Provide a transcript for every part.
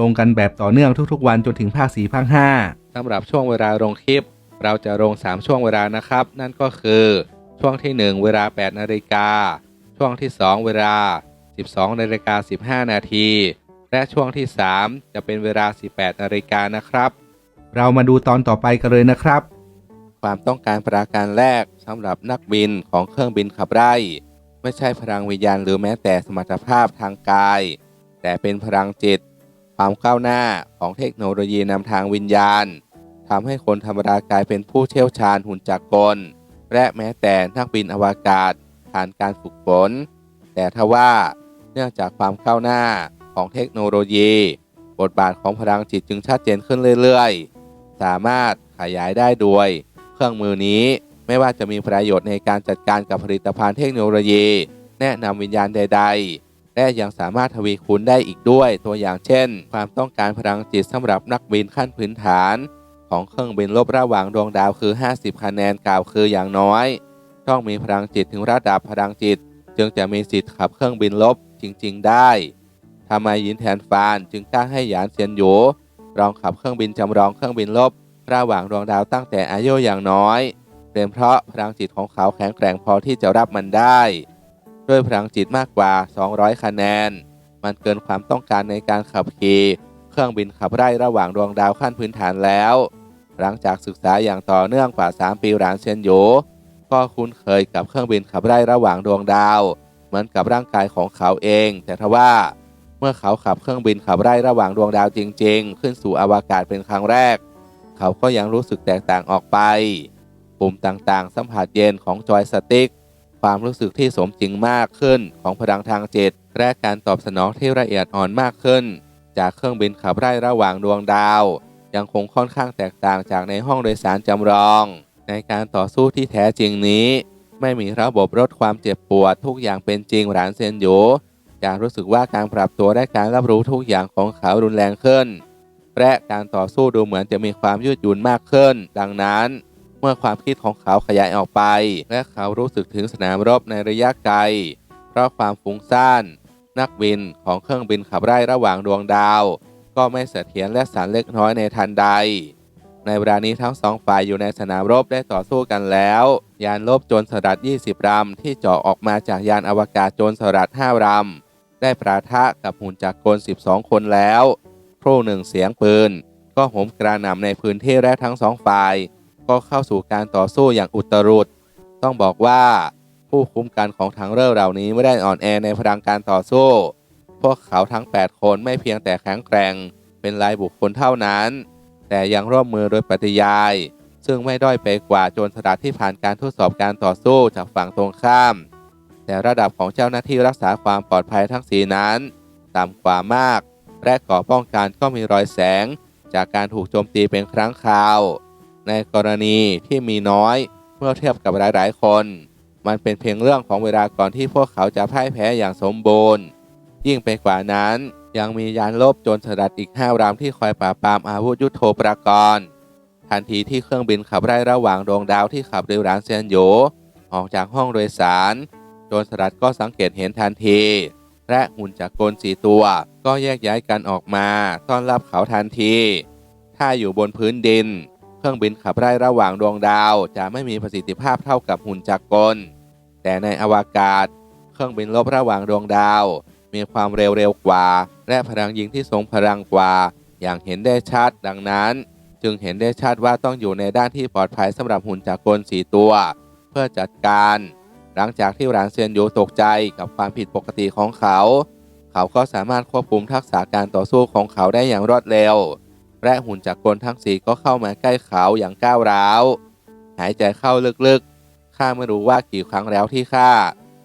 ลงกันแบบต่อเนื่องทุกๆ วันจนถึงภาค4ภาค5สำหรับช่วงเวลาลงคลิป เราจะลง 3 ช่วงเวลานะครับ นั่นก็คือช่วงที่ 1 เวลา 8 นาฬิกา ช่วงที่ 2 เวลา 12 นาฬิกา 15 นาที และช่วงที่ 3 จะเป็นเวลา 18 นาฬิกานะครับ เรามาดูตอนต่อไปกันเลยนะครับ ความต้องการประการแรกสำหรับนักบินของเครื่องบินขับไล่ ไม่ใช่พลังวิญญาณหรือแม้แต่สมรรถภาพทางกาย แต่เป็นพลังจิต ความก้าวหน้าของเทคโนโลยีนำทางวิญญาณทำให้คนธรรมดากลายเป็นผู้เชี่ยวชาญหุ่นจักรกล และแม้แต่นักบินอวกาศผ่านการฝึกฝน แต่ทว่าเนื่องจากความก้าวหน้าของเทคโนโลยี บทบาทของพลังจิตจึงชัดเจนขึ้นเรื่อยๆ สามารถขยายได้โดยเครื่องมือนี้ไม่ว่าจะมีประโยชน์ในการจัดการกับผลิตภัณฑ์เทคโนโลยี แนะนำวิญญาณใด ๆ และยังสามารถทวีคูณได้อีกด้วย ตัวอย่างเช่น ความต้องการพลังจิตสำหรับนักบินขั้นพื้นฐาน ของเครื่องบินลบระหว่างดวงดาวคือ 50 คะแนนกล่าวคืออย่างน้อย ต้องมีพลังจิตถึงระดับพลังจิต จึงจะมีสิทธิ์ขับเครื่องบินลบจริง ๆ ได้ทำไมยินแทนฟานจึงกล้าให้หยานเซียนหยูลองขับเครื่องบินจำลองเครื่องบินลบ ระหว่างดวงดาวตั้งแต่อายุอย่างน้อยเป็นเพราะพลังจิตของเขาแข็งแกร่งพอที่จะรับมันได้ ด้วยพลังจิตมากกว่า 200 คะแนน มันเกินความต้องการในการขับขี่เครื่องบินขับไล่ระหว่างดวงดาวขั้นพื้นฐานแล้ว หลังจากศึกษาอย่างต่อเนื่องกว่า 3 ปีหลานเซียนหยูก็คุ้นเคยกับเครื่องบินขับไล่ระหว่างดวงดาว เหมือนกับร่างกายของเขาเอง แต่ทว่าเมื่อเขาขับเครื่องบินขับไล่ระหว่างดวงดาวจริง ๆ ขึ้นสู่อวกาศเป็นครั้งแรก เขาก็ยังรู้สึกแตกต่างออกไป ปุ่มต่างๆ สัมผัสเย็นของจอยสติ๊ก ความรู้สึกที่สมจริงมากขึ้นของพลังทางจิต และการตอบสนองที่ละเอียดอ่อนมากขึ้น จากเครื่องบินขับไล่ระหว่างดวงดาว ยังคงค่อนข้างแตกต่างจากในห้องโดยสารจำลอง ในการต่อสู้ที่แท้จริงนี้ ไม่มีระบบลดความเจ็บปวดทุกอย่างเป็นจริงหลานเซนโยอยากรู้สึกว่าการปรับตัวและการรับรู้ทุกอย่างของเขารุนแรงขึ้นและการต่อสู้ดูเหมือนจะมีความยืดหยุ่นมากขึ้น ดังนั้น มื่อความคิดของเขาขยายออกไป และเขารู้สึกถึงสนามรบในระยะไกล เพราะความฟุ้งซ่าน นักบินของเครื่องบินขับไล่ระหว่างดวงดาว ก็ไม่เสถียรและสั่นเล็กน้อยในทันใด ในเวลานี้ทั้งสองฝ่ายอยู่ในสนามรบได้ต่อสู้กันแล้ว ยานลบโจรสลัด 20ลำที่เจาะออกมาจากยานอวกาศโจรสลัด5ลำได้ประทะกับหุ่นจักรกล 12 คนแล้ว ครู่หนึ่งเสียงปืนก็โหมกระหน่ำในพื้นที่และทั้งสองฝ่าย ก็เข้าสู่การต่อสู้อย่างอุตรุดต้องบอกว่าผู้คุ้มกันของทางเรือเหล่านี้ไม่ได้อ่อนแอในพลังการต่อสู้ พวกเขาทั้ง 8 คนไม่เพียงแต่แข็งแกร่ง เป็นลายบุคคลเท่านั้น แต่ยังร่วมมือโดยปฏิยาย ซึ่งไม่ด้อยไปกว่าโจรสลัดที่ผ่านการทดสอบการต่อสู้จากฝั่งตรงข้าม แต่ระดับของเจ้าหน้าที่รักษาความปลอดภัยทั้งสีนั้นต่ำกว่ามาก และก่อป้องกันก็มีรอยแสง จากการถูกโจมตีเป็นครั้งคราว ในกรณีที่มีน้อยเมื่อเทียบกับหลายๆ คน มันเป็นเพียงเรื่องของเวลาก่อนที่พวกเขาจะพ่ายแพ้อย่างสมบูรณ์ ยิ่งไปกว่านั้นยังมียานลบโจรสลัดอีกห้าลำที่คอยปราบปรามอาวุธยุโทโธปกรณ์ทันทีที่เครื่องบินขับไล่ระหว่างดวงดาวที่ขับเร็วรานเซียนโยออกจากห้องโดยสาร โจรสลัดก็สังเกตเห็นทันที และหุ่นจากกลสีตัว ก็แยกย้ายกันออกมา ต้อนรับเขาทันที ถ้าอยู่บนพื้นดิน เครื่องบินขับไล่ระหว่างดวงดาว จะไม่มีประสิทธิภาพเท่ากับหุ่นจักรกล แต่ในอวกาศ เครื่องบินลบระหว่างดวงดาว มีความเร็วเร็วกว่า และพลังยิงที่ทรงพลังกว่า อย่างเห็นได้ชัดดังนั้น จึงเห็นได้ชัดว่าต้องอยู่ในด้านที่ปลอดภัยสำหรับหุ่นจักรกลสีตัว เพื่อจัดการ หลังจากที่หลานเซียนโยตกใจกับความผิดปกติของเขา เขาก็สามารถควบคุมทักษะการต่อสู้ของเขาได้อย่างรวดเร็ว และหุ่นจักรกลทั้งสีก็เข้ามาใกล้เขาอย่างก้าวร้าว หายใจเข้าลึกๆ ข้าไม่รู้ว่ากี่ครั้งแล้วที่ข้า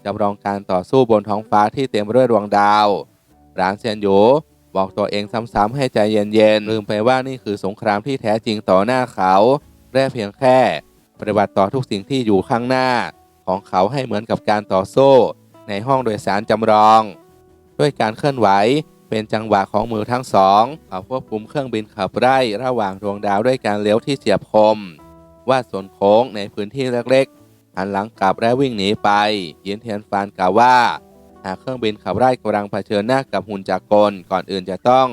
จำลองการต่อสู้บนท้องฟ้าที่เต็มไปด้วยดวงดาวหลานเซียนโยบอกตัวเองซ้ำๆให้ใจเย็นๆ ลืมไปว่านี่คือสงครามที่แท้จริงต่อหน้าเขาและเพียงแค่ ปฏิบัติต่อทุกสิ่งที่อยู่ข้างหน้า ของเขาให้เหมือนกับการต่อสู้ ในห้องโดยสารจำลอง ด้วยการเคลื่อนไหว เป็นจังหวะของมือทั้งสองเขาควบคุมเครื่องบินขับไล่ระหว่างดวงดาวด้วยการเลี้ยวที่เฉียบคมวาดส่วนโค้งในพื้นที่เล็กๆหันหลังกลับและวิ่งหนีไปยินเทียนฟานกล่าวว่า หากเครื่องบินขับไล่กำลังเผชิญหน้ากับหุ่นจักรกลก่อนอื่นจะต้อง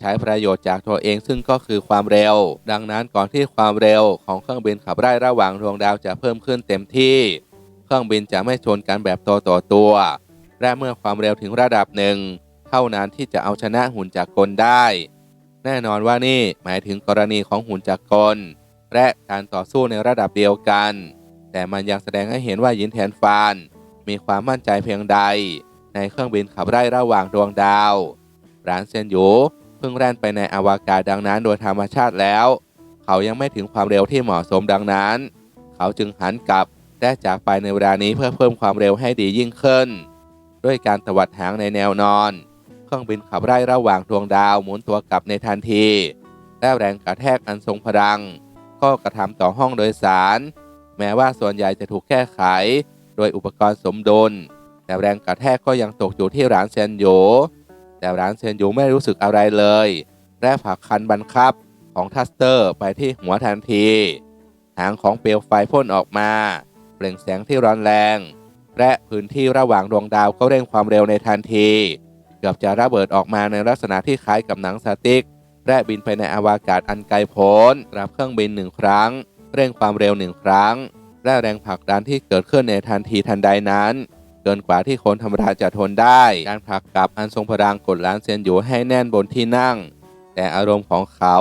ใช้ประโยชน์จากตัวเองซึ่งก็คือความเร็ว ดังนั้นก่อนที่ความเร็วของเครื่องบินขับไล่ระหว่างดวงดาวจะเพิ่มขึ้นเต็มที่ เครื่องบินจะไม่ชนกันแบบตัวต่อตัว และเมื่อความเร็วถึงระดับหนึ่ง เท่านั้นที่จะเอาชนะหุ่นจักรกลได้ แน่นอนว่านี่หมายถึงกรณีของหุ่นจักรกล และการต่อสู้ในระดับเดียวกัน แต่มันยังแสดงให้เห็นว่ายินแทนฟานมีความมั่นใจเพียงใด ในเครื่องบินขับไล่ระหว่างดวงดาวรานเซนยูเพิ่งแล่นไปในอวกาศดังนั้นโดยธรรมชาติแล้ว เขายังไม่ถึงความเร็วที่เหมาะสมดังนั้น เขาจึงหันกลับและจากไปในเวลานี้เพื่อเพิ่มความเร็วให้ดียิ่งขึ้น ด้วยการตวัดหางในแนวนอน รื่องบินขับไล่ระหว่างดวงดาวหมุนตัวกลับในทันที และแรงกระแทกอันทรงพลัง ก็กระทำต่อห้องโดยสาร แม้ว่าส่วนใหญ่จะถูกแก้ไข โดยอุปกรณ์สมดุล แต่แรงกระแทกก็ยังตกอยู่ที่ร้านเซนโยแต่ร้านเซนโยไม่รู้สึกอะไรเลย และผลักคันบังคับของทัสเตอร์ไปที่หัวทันที หางของเปลวไฟพ่นออกมา เปล่งแสงที่ร้อนแรง และพื้นที่ระหว่างดวงดาวก็เร่งความเร็วในทันที กือบจะระเบิดออกมาในลักษณะที่คล้ายกับหนังสติ๊ก และบินไปในอวกาศอันไกลโพ้นรับเครื่องบินหนึ่งครั้ง เร่งความเร็วหนึ่งครั้ง และแรงผลักดันที่เกิดขึ้นในทันทีทันใดนั้นเกินกว่าที่คนธรรมดาจะทนได้ การผลักกลับอันทรงพลังกดล้านเซียนอยู่ให้แน่นบนที่นั่ง แต่อารมณ์ของเขา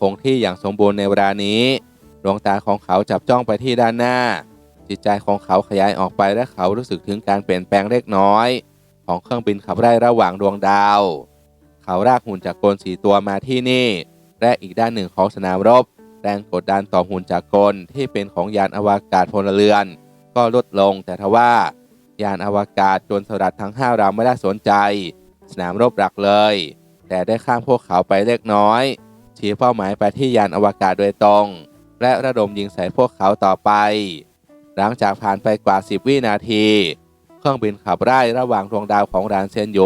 คงที่อย่างสมบูรณ์ในเวลานี้ ดวงตาของเขาจับจ้องไปที่ด้านหน้า จิตใจของเขาขยายออกไปและเขารู้สึกถึงการเปลี่ยนแปลงเล็กน้อย ของเครื่องบินขับไล่ระหว่างดวงดาว เขารากหุ่นจากกลสีตัวมาที่นี่ และอีกด้านหนึ่งของสนามรบ แรงกดดันต่อหุ่นจากกลที่เป็นของยานอวกาศพลเรือน ก็ลดลงแต่ทว่ายานอวกาศจนสลัดทั้งห้าลำไม่ได้สนใจ สนามรบหลักเลย แต่ได้ข้ามพวกเขาไปเล็กน้อยชี้เป้าหมายไปที่ยานอวกาศโดยตรง และระดมยิงใส่พวกเขาต่อไป หลังจากผ่านไปกว่า 10 วินาที เครื่องบินขับไล่ระหว่างดวงดาวของรานเซียนโย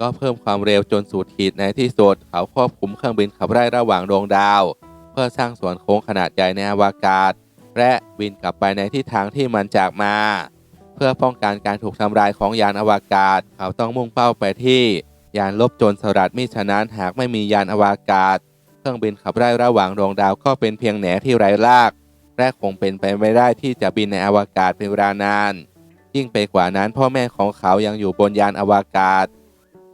ก็เพิ่มความเร็วจนสุดขีดในที่สุดเขาควบคุมเครื่องบินขับไล่ระหว่างดวงดาว เพื่อสร้างสวนโค้งขนาดใหญ่ในอวกาศ และบินกลับไปในทิศทางที่มันจากมา เพื่อป้องกันการถูกทำลายของยานอวกาศ เขาต้องมุ่งเป้าไปที่ ยานลบโจรสลัดมิฉะนั้นหากไม่มียานอวกาศ เครื่องบินขับไล่ระหว่างดวงดาวก็เป็นเพียงแหนที่ไร้รากและคงเป็นไปไม่ได้ที่จะบินในอวกาศเป็นเวลานาน ยิ่งไปกว่านั้นพ่อแม่ของเขายังอยู่บนยานอวกาศ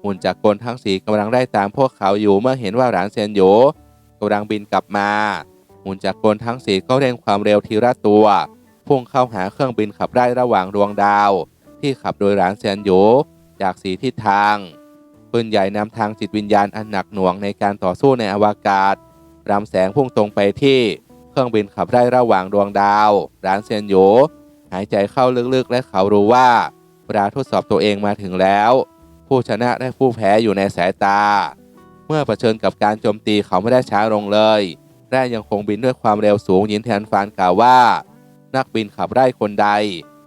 หุ่นจากกลทั้งสีกำลังได้ตามพวกเขาอยู่เมื่อเห็นว่าหลานเซียนโยกำลังบินกลับมาหุ่นจากกลทั้งสีก็เร่งความเร็วทีละตัวพุ่งเข้าหาเครื่องบินขับไล่ระหว่างดวงดาว ที่ขับโดยหลานเซียนโยจากสีทิศทางปืนใหญ่นำทางจิตวิญญาณอันหนักหน่วงในการต่อสู้ในอวกาศรำแสงพุ่งตรงไปที่ เครื่องบินขับไล่ระหว่างดวงดาวหลานเซียนโย หายใจเข้าลึกๆ และเขารู้ว่าเวลาทดสอบตัวเองมาถึงแล้ว ผู้ชนะและผู้แพ้อยู่ในสายตา เมื่อเผชิญกับการโจมตีเขาไม่ได้ช้าลงเลยและยังคงบินด้วยความเร็วสูงยินแทนฟานกล่าวว่า นักบินขับไล่คนใด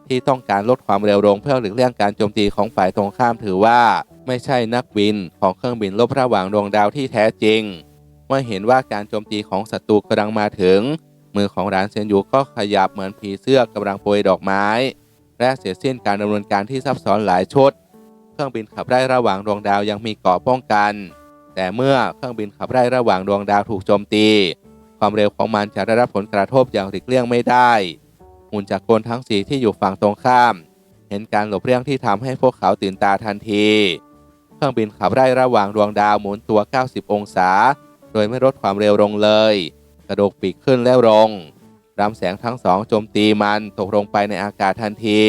ที่ต้องการลดความเร็วลงเพื่อหลีกเลี่ยงการโจมตีของฝ่ายตรงข้ามถือว่า ไม่ใช่นักบินของเครื่องบินลบระหว่างดวงดาวที่แท้จริงเมื่อเห็นว่าการโจมตีของศัตรูกำลังมาถึง มือของร้านเซียนยูก็ขยับเหมือนผีเสื้อกำลังโปรยดอกไม้ และเสร็จสิ้นการดำเนินการที่ซับซ้อนหลายชุด เครื่องบินขับไล่ระหว่างดวงดาวยังมีเกราะป้องกัน แต่เมื่อเครื่องบินขับไล่ระหว่างดวงดาวถูกโจมตี ความเร็วของมันจะได้รับผลกระทบอย่างหลีกเลี่ยงไม่ได้หุ่นจักรกลทั้งสีที่อยู่ฝั่งตรงข้าม เห็นการหลบเลี่ยงที่ทำให้พวกเขาตื่นตาทันที เครื่องบินขับไล่ระหว่างดวงดาวหมุนตัว 90 องศา โดยไม่ลดความเร็วลงเลย กระโดกปีกขึ้นแล้วลงรำแสงทั้งสองโจมตีมันตกลงไปในอากาศทันที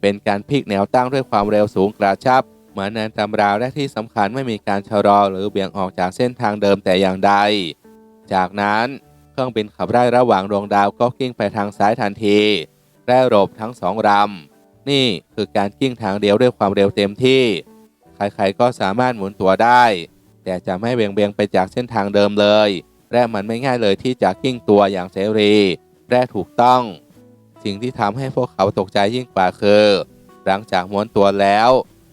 เป็นการพลิกแนวตั้งด้วยความเร็วสูงกระชับ เหมือนในตำราและที่สำคัญไม่มีการชะลอหรือเบี่ยงออกจากเส้นทางเดิมแต่อย่างใด จากนั้นเครื่องบินขับไล่ระหว่างดวงดาวก็กิ้งไปทางซ้ายทันทีและหลบทั้งสองลำนี่คือการกิ้งทางเดียวด้วยความเร็วเต็มที่ ใครๆก็สามารถหมุนตัวได้ แต่จะไม่เบี่ยงเบนไปจากเส้นทางเดิมเลย และมันไม่ง่ายเลยที่จะกิ้งตัวอย่างเสรี และถูกต้อง สิ่งที่ทำให้พวกเขาตกใจยิ่งกว่าคือ หลังจากม้วนตัวแล้ว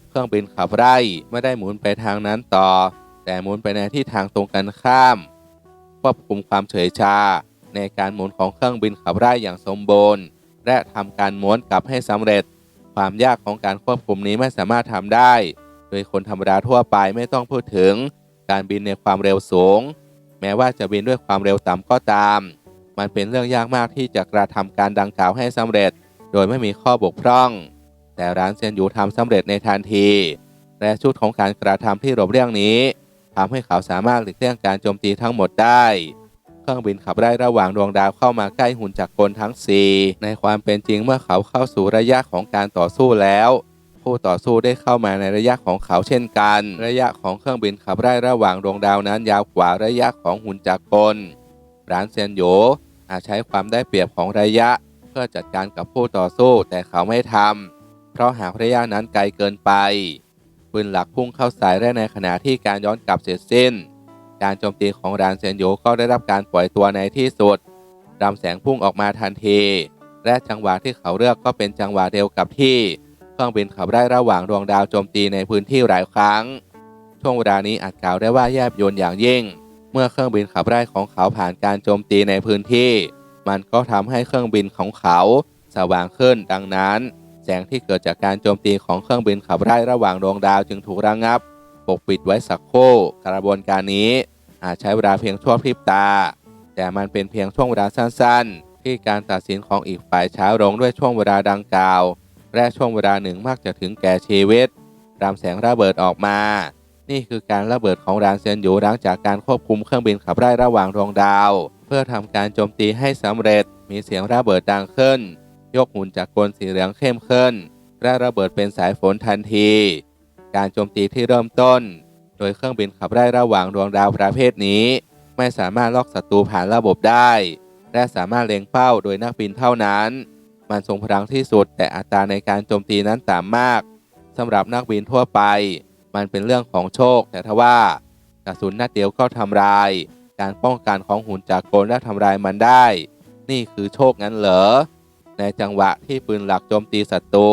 เครื่องบินขับไล่ไม่ได้หมุนไปทางนั้นต่อ แต่หมุนไปในที่ทางตรงกันข้าม ควบคุมความเฉยชา ในการหมุนของเครื่องบินขับไล่อย่างสมบูรณ์ และทำการม้วนกลับให้สำเร็จ ความยากของการควบคุมนี้ไม่สามารถทำได้ โดยคนธรรมดาทั่วไปไม่ต้องพูดถึง การบินในความเร็วสูง แม้ว่าจะบินด้วยความเร็วต่ำก็ตาม มันเป็นเรื่องยากมากที่จะกระทำการดังกล่าวให้สำเร็จ โดยไม่มีข้อบกพร่อง แต่ร้านเซียนยูทำสำเร็จในทันที และชุดของการกระทำที่หลบเลี่ยงนี้ทำให้เขาสามารถหลีกเลี่ยงการโจมตีทั้งหมดได้ เครื่องบินขับไล่ระหว่างดวงดาวเข้ามาใกล้หุ่นจักรกลทั้ง 4 ในความเป็นจริงเมื่อเขาเข้าสู่ระยะของการต่อสู้แล้ว ผู้ต่อสู้ได้เข้ามาในระยะของเขาเช่นกัน ระยะของเครื่องบินขับไล่ระหว่างดวงดาวนั้นยาวกว่าระยะของหุ่นจักรกลร้านเซียนโยอาจใช้ความได้เปรียบของระยะ เพื่อจัดการกับผู้ต่อสู้แต่เขาไม่ทำเพราะหากระยะนั้นไกลเกินไปปืนหลักพุ่งเข้าใส่และในขณะที่การย้อนกลับเสร็จสิ้น การโจมตีของรานเซนโยก็ได้รับการปล่อยตัวในที่สุดรำแสงพุ่งออกมาทันที และจังหวะที่เขาเลือกก็เป็นจังหวะเดียวกับที่ เครื่องบินขับไล่ระหว่างดวงดาวโจมตีในพื้นที่หลายครั้ง ช่วงเวลานี้อาจกล่าวได้ว่าแยบยลอย่างยิ่ง เมื่อเครื่องบินขับไล่ของเขาผ่านการโจมตีในพื้นที่ มันก็ทำให้เครื่องบินของเขาสว่างขึ้น ดังนั้น แสงที่เกิดจากการโจมตีของเครื่องบินขับไล่ระหว่างดวงดาวจึงถูกระงับ ปกปิดไว้สักครู่กระบวนการนี้ อาจใช้เวลาเพียงชั่วพริบตา แต่มันเป็นเพียงช่วงเวลาสั้นๆ ที่การตัดสินของอีกฝ่ายช้าลงด้วยช่วงเวลาดังกล่าว และช่วงเวลาหนึ่งมักจะถึงแก่ชีวิตรามแสงระเบิดออกมา นี่คือการระเบิดของรานเซียนหยูหลังจากการควบคุมเครื่องบินขับไล่ระหว่างดวงดาว เพื่อทำการโจมตีให้สำเร็จ มีเสียงระเบิดดังขึ้น ยกหุ่นจากกลสีเหลืองเข้มขึ้น และระเบิดเป็นสายฝนทันที การโจมตีที่เริ่มต้น โดยเครื่องบินขับไล่ระหว่างดวงดาวประเภทนี้ ไม่สามารถลอกศัตรูผ่านระบบได้ และสามารถเล็งเป้าโดยนักบินเท่านั้น มันทรงพลังที่สุด แต่อัตราในการโจมตีนั้นต่ำมากสำหรับนักบินทั่วไป มันเป็นเรื่องของโชค แต่ทว่ากระสุนนัดเดียวก็ทำลาย การป้องกันของหุ่นจากกลและทำลายมันได้ นี่คือโชคงั้นเหรอในจังหวะที่ปืนหลักโจมตีศัตรู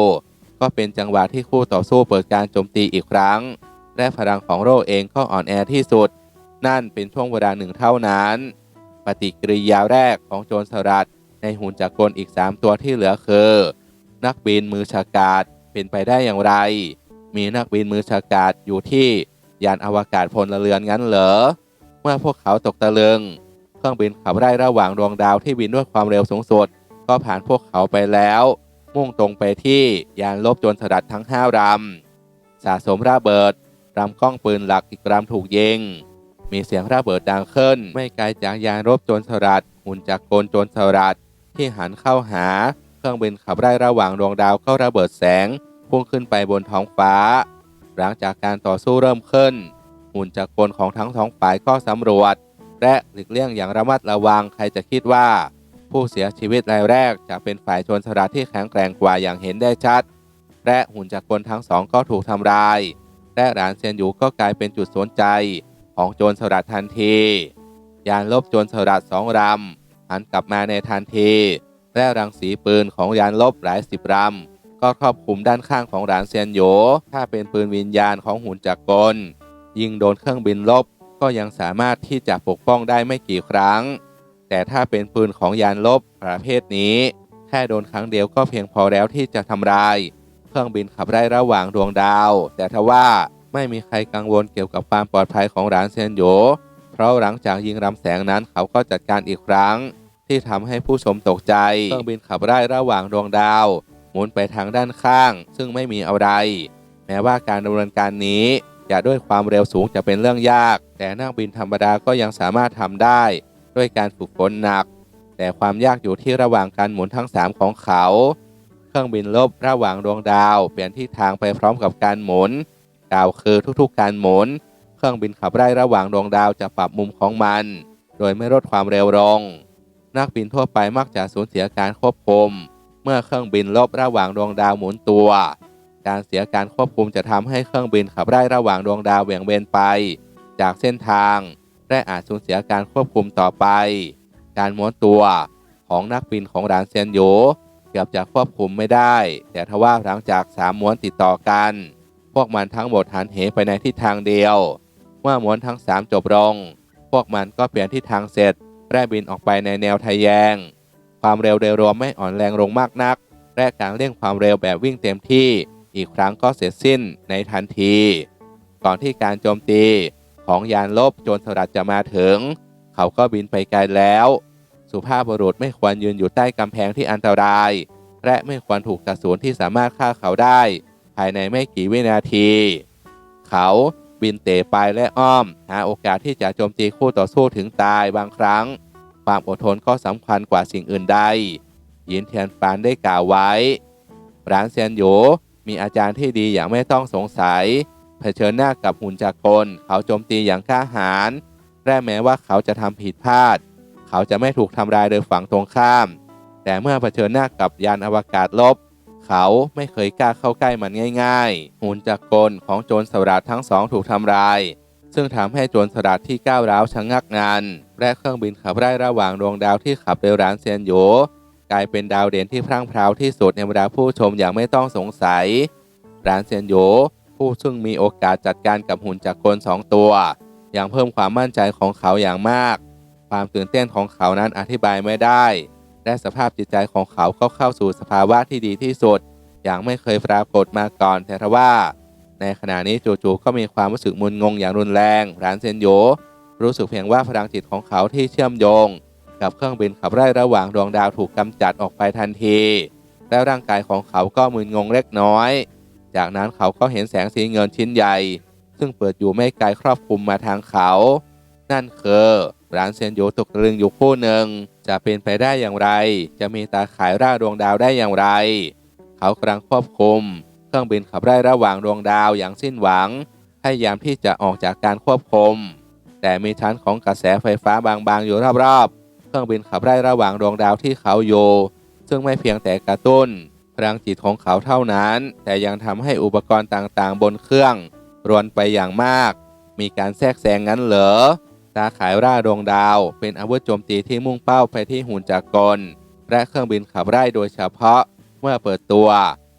ก็เป็นจังหวะที่คู่ต่อสู้เปิดการโจมตีอีกครั้ง และพลังของโรเองก็อ่อนแอที่สุด นั่นเป็นช่วงเวลาหนึ่งเท่านั้น ปฏิกิริยาแรกของโจรสลัด ในหุ่นจักรกลอีก 3 ตัวที่เหลือคือ นักบินมือฉกาดเป็นไปได้อย่างไร มีนักบินมือฉกาดอยู่ที่ยานอวกาศพลเรือนงั้นเหรอ เมื่อพวกเขาตกตะลึง เครื่องบินขับไล่ระหว่างดวงดาวที่บินด้วยความเร็วสูงสุด ก็ผ่านพวกเขาไปแล้ว มุ่งตรงไปที่ยานลบจรสลัดทั้ง5ลำสะสมระเบิดลำกล้องปืนหลักอีกลำถูกยิง มีเสียงระเบิดดังขึ้น ไม่ไกลจากยานรบโจรสลัดหุ่นจักรกลโจรสลัด ที่หันเข้าหา เครื่องบินขับไล่ระหว่างดวงดาวก็ระเบิดแสงพุ่งขึ้นไปบนท้องฟ้า หลังจากการต่อสู้เริ่มขึ้น หุ่นจักรกลของทั้งสองฝ่ายก็สำรวจ และหลีกเลี่ยงอย่างระมัดระวังใครจะคิดว่า ผู้เสียชีวิตรายแรกจะเป็นฝ่ายโจรสลัดที่แข็งแกร่งกว่าอย่างเห็นได้ชัด และหุ่นจักรกลทั้งสองก็ถูกทำลาย และหลานเซียนหยูก็กลายเป็นจุดสนใจ ของโจรสลัดทันที ยานลบโจรสลัดสองลำ หันกลับมาในทันทีและรังสีปืนของยานลบหลายสิบลำก็ครอบคลุมด้านข้างของหลานเซียนโยถ้าเป็นปืนวิญญาณของหุ่นจักรกล ยิงโดนเครื่องบินลบก็ยังสามารถที่จะปกป้องได้ไม่กี่ครั้ง แต่ถ้าเป็นปืนของยานลบประเภทนี้ แค่โดนครั้งเดียวก็เพียงพอแล้วที่จะทำลาย เครื่องบินขับไล่ระหว่างดวงดาว แต่ทว่าไม่มีใครกังวลเกี่ยวกับความปลอดภัยของหลานเซียนโยเพราะหลังจากยิงรำแสงนั้นเขาก็จัดการอีกครั้ง ที่ทำให้ผู้ชมตกใจ เครื่องบินขับไล่ระหว่างดวงดาว หมุนไปทางด้านข้าง ซึ่งไม่มีอะไร แม้ว่าการดำเนินการนี้จะด้วยความเร็วสูงจะเป็นเรื่องยาก แต่นักบินธรรมดาก็ยังสามารถทำได้ ด้วยการฝึกฝนหนัก แต่ความยากอยู่ที่ระหว่างการหมุนทั้ง 3 ของเขา เครื่องบินลบระหว่างดวงดาว เปลี่ยนทิศทางไปพร้อมกับการหมุน ดาวคือทุกๆ การหมุน เครื่องบินขับไล่ระหว่างดวงดาวจะปรับมุมของมัน โดยไม่ลดความเร็วลง นักบินทั่วไปมักจะสูญเสียการควบคุม เมื่อเครื่องบินลบระหว่างดวงดาวหมุนตัว การเสียการควบคุมจะทำให้เครื่องบินขับไล่ระหว่างดวงดาวเหวี่ยงเบนไป จากเส้นทาง และอาจสูญเสียการควบคุมต่อไป การม้วนตัวของนักบินของหลานเซียนโยเกือบจะควบคุมไม่ได้ แต่ทว่าหลังจากสามม้วนติดต่อกัน พวกมันทั้งหมดหันเหไปในทิศทางเดียว เมื่อม้วนทั้งสามจบลง พวกมันก็เปลี่ยนทิศทางเสร็จ แร่บินออกไปในแนวทะแยง ความเร็วโดยรวมไม่อ่อนแรงลงมากนักและการเร่งความเร็วแบบวิ่งเต็มที่ อีกครั้งก็เสร็จสิ้นในทันที ก่อนที่การโจมตีของยานลบโจรสลัดจะมาถึง เขาก็บินไปไกลแล้ว สุภาพบุรุษไม่ควรยืนอยู่ใต้กำแพงที่อันตราย และไม่ควรถูกกระสุนที่สามารถฆ่าเขาได้ ภายในไม่กี่วินาที เขา บินเตะไปและอ้อม หาโอกาสที่จะโจมตีคู่ต่อสู้ถึงตายบางครั้ง ความอดทนก็สำคัญกว่าสิ่งอื่นใดยินเทียนฟานได้กล่าวไว้ร้านเซียนโยมีอาจารย์ที่ดีอย่างไม่ต้องสงสัย เผชิญหน้ากับหุ่นจักรกลเขาโจมตีอย่างกล้าหาญและแม้ว่าเขาจะทำผิดพลาด เขาจะไม่ถูกทำลายโดยฝั่งตรงข้าม แต่เมื่อเผชิญหน้ากับยานอวกาศลบ เขาไม่เคยกล้าเข้าใกล้มันง่าย ๆ หุ่นจักรกลของโจรสลัดทั้งสองถูกทำลาย ซึ่งทำให้โจรสลัดที่ก้าวร้าวชะงงักงานและเครื่องบินขับไล่ระหว่างดวงดาวที่ขับเร็วรานเซียนโยกลายเป็นดาวเด่นที่พรั่งพราวที่สุดในบรรดาผู้ชมอย่างไม่ต้องสงสัยร้านเซียนโยผู้ซึ่งมีโอกาสจัดการกับหุ่นจักรกลสองตัวยังเพิ่มความมั่นใจของเขาอย่างมาก ความตื่นเต้นของเขานั้นอธิบายไม่ได้ และสภาพจิตใจของเขาก็เข้าสู่สภาวะที่ดีที่สุด อย่างไม่เคยปรากฏมาก่อนแต่ทว่า ในขณะนี้จู่ๆก็มีความรู้สึกมึนงงอย่างรุนแรงรานเซนโยรู้สึกเพียงว่าพลังจิตของเขาที่เชื่อมโยง กับเครื่องบินขับไล่ระหว่างดวงดาวถูกกำจัดออกไปทันที แล้วร่างกายของเขาก็มึนงงเล็กน้อย จากนั้นเขาก็เห็นแสงสีเงินชิ้นใหญ่ ซึ่งเปิดอยู่ไม่ไกลครอบคลุมมาทางเขา นั่นคือ ร้านเซนโยตกตะลึงอยู่คู่หนึ่ง จะเป็นไปได้อย่างไร จะมีตาขายร่าดวงดาวได้อย่างไร เขากำลังควบคุม เครื่องบินขับไล่ระหว่างดวงดาวอย่างสิ้นหวัง พยายามที่จะออกจากการควบคุม แต่มีชั้นของกระแสไฟฟ้าบางๆอยู่รอบๆ เครื่องบินขับไล่ระหว่างดวงดาวที่เขาอยู่ซึ่งไม่เพียงแต่กระตุ้นพลังจิตของเขาเท่านั้น แต่ยังทำให้อุปกรณ์ต่างๆ บนเครื่อง รวนไปอย่างมาก มีการแทรกแซงงั้นเหรอ ตาขายร่าดวงดาว เป็นอาวุธโจมตีที่มุ่งเป้าไปที่หุ่นจักรกล และเครื่องบินขับไล่โดยเฉพาะ เมื่อเปิดตัว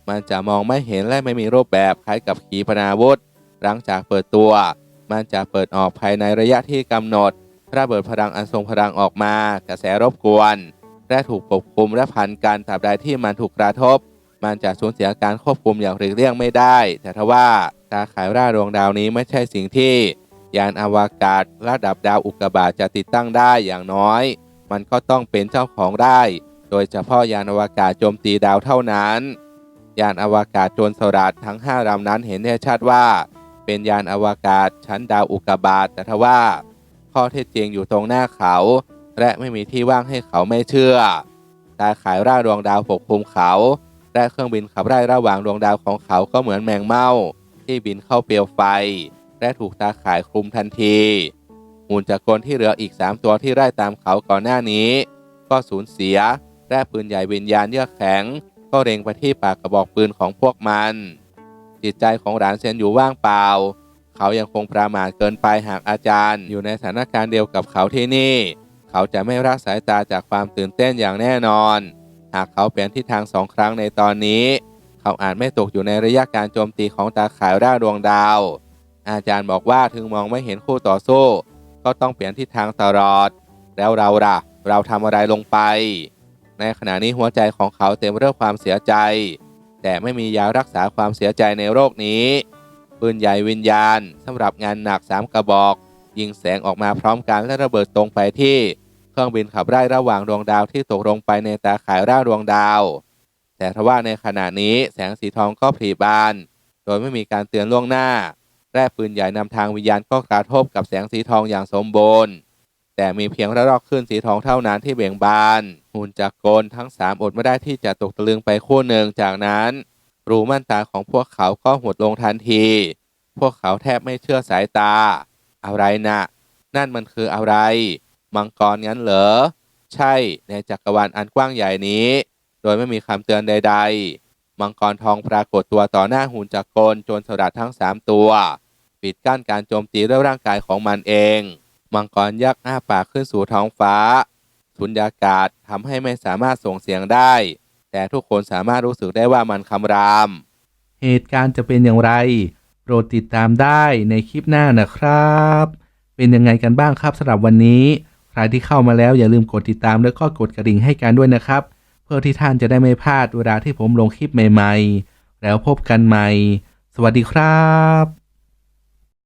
มันจะมองไม่เห็นและไม่มีรูปแบบคล้ายกับขีปนาวุธ หลังจากเปิดตัว มันจะเปิดออกภายในระยะที่กำหนดระเบิดพลังอันทรงพลังออกมากระแสรบกวน และถูกปกคลุมและพันกันตราบใดที่มันถูกกระทบ มันจะสูญเสียการควบคุมอย่างหลีกเลี่ยงไม่ได้ แต่ทว่าตาขายร่าดวงดาวนี้ไม่ใช่สิ่งที่ ยานอวกาศระดับดาวอุกกาบาตจะติดตั้งได้อย่างน้อย มันก็ต้องเป็นเจ้าของได้ โดยเฉพาะยานอวกาศโจมตีดาวเท่านั้น ยานอวกาศโจรสลัดทั้ง5ลำนั้นเห็นได้ชัดว่า เป็นยานอวกาศชั้นดาวอุกกาบาตแต่ทว่า ข้อเท็จจริงอยู่ตรงหน้าเขา และไม่มีที่ว่างให้เขาไม่เชื่อตาขายร่าดวงดาวปกคลุมเขาและเครื่องบินขับไล่ระหว่างดวงดาวของเขาก็เหมือนแมงเม่าที่บินเข้าเปลวไฟ และถูกตาข่ายคลุมทันทีหุ่นจักกลที่เหลืออีก 3 ตัวที่ไล่ตามเขาก่อนหน้านี้ ก็สูญเสียและปืนใหญ่วิญญาณเยือกแข็ง ก็เร็งไปที่ปากกระบอกปืนของพวกมัน จิตใจของหลานเซียนอยู่ว่างเปล่า เขายังคงประมาทเกินไปหากอาจารย์ อยู่ในสถานการณ์เดียวกับเขาที่นี่ เขาจะไม่รักสายตาจากความตื่นเต้นอย่างแน่นอน หากเขาเปลี่ยนทิศทางสองครั้งในตอนนี้ เขาอาจไม่ตกอยู่ในระยะการโจมตีของตาข่ายร่าดวงดาว อาจารย์บอกว่าถึงมองไม่เห็นคู่ต่อสู้ ก็ต้องเปลี่ยนทิศทางตลอด แล้วเราล่ะ เราทำอะไรลงไป ในขณะนี้หัวใจของเขาเต็มไปด้วยความเสียใจ แต่ไม่มียารักษาความเสียใจในโรคนี้ปืนใหญ่วิญญาณสำหรับงานหนักสามกระบอก ยิงแสงออกมาพร้อมกันและระเบิดตรงไปที่ เครื่องบินขับไล่ระหว่างดวงดาวที่ตกลงไปในตาข่ายร่าดวงดาว แต่ทว่าในขณะนี้แสงสีทองก็ผลิบาน โดยไม่มีการเตือนล่วงหน้า แร่ปืนใหญ่นำทางวิญญาณก็กระทบกับแสงสีทองอย่างสมบูรณ์แต่มีเพียงระลอกคลื่นสีทองเท่านั้นที่เบ่งบานหุ่นจักรกลทั้งสามอดไม่ได้ที่จะตกตะลึงไปคู่หนึ่งจากนั้น รูม่านตาของพวกเขาก็หดลงทันที พวกเขาแทบไม่เชื่อสายตา อะไรนะนั่นมันคืออะไร มังกรงั้นเหรอ ใช่ในจักรวาลอันกว้างใหญ่นี้ โดยไม่มีคำเตือนใด ๆ มังกรทองปรากฏตัวต่อหน้าหุ่นจักรกลจรสลัดทั้งสามตัว ปิดกั้นการโจมตีด้วยร่างกายของมันเอง มังกรยักษ์อ้าปากขึ้นสู่ท้องฟ้า สุญญากาศทำให้ไม่สามารถส่งเสียงได้ แต่ทุกคนสามารถรู้สึกได้ว่ามันคำราม เหตุการณ์จะเป็นอย่างไร โปรดติดตามได้ในคลิปหน้านะครับ เป็นยังไงกันบ้างครับสำหรับวันนี้ใครที่เข้ามาแล้วอย่าลืมกดติดตามแล้วก็กดกระดิ่งให้กันด้วยนะครับ เพื่อที่ท่านจะได้ไม่พลาดเวลาที่ผมลงคลิปใหม่ ๆ แล้วพบกันใหม่ สวัสดีครับ